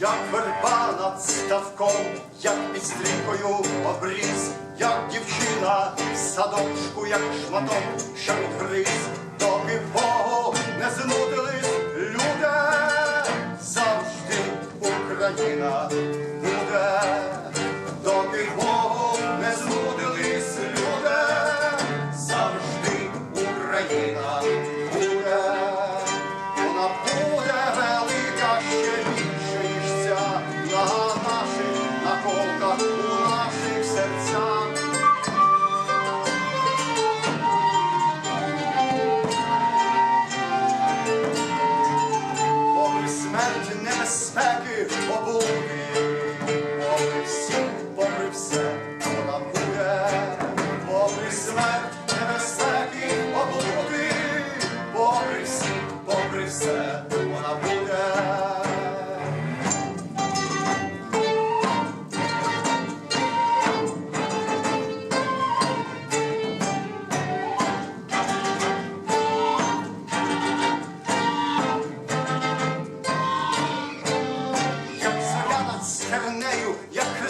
як верба над ставком, як під стрікою обріз, як дівчина в садочку, як шматок, що гриз, доки Богу не знудились люди завжди Україна.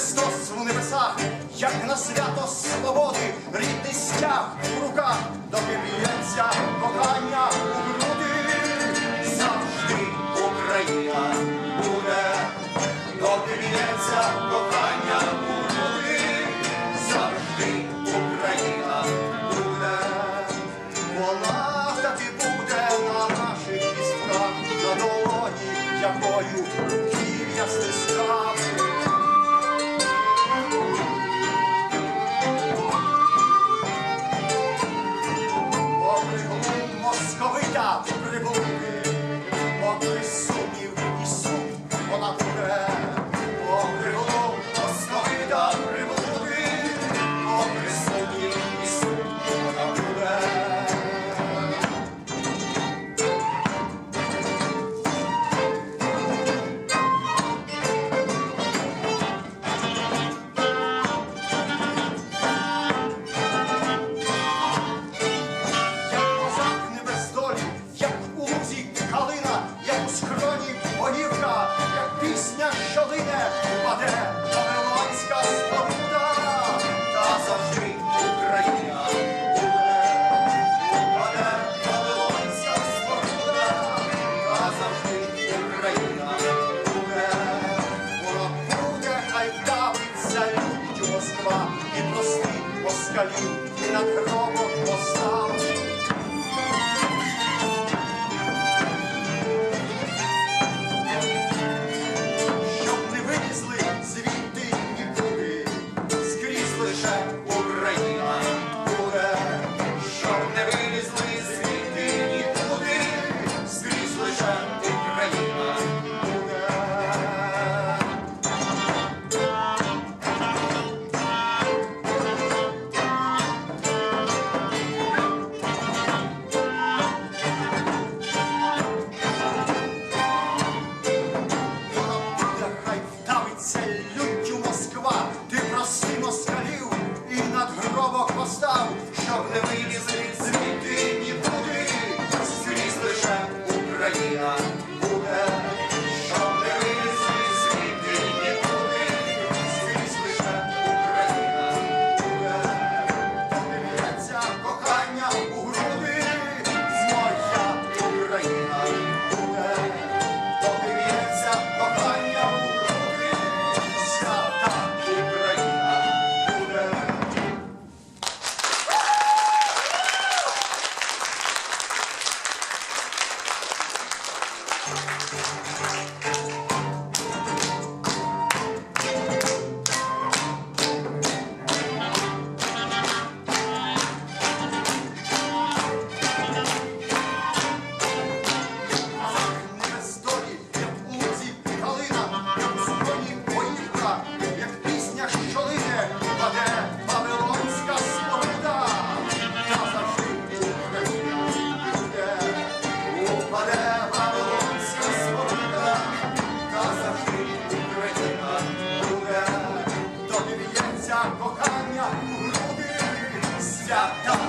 Христос у небесах, як на свято свободи, рідний стяг в руках, доки б'ється кохання. Москва і простих москалів, і над гробом поставив. job.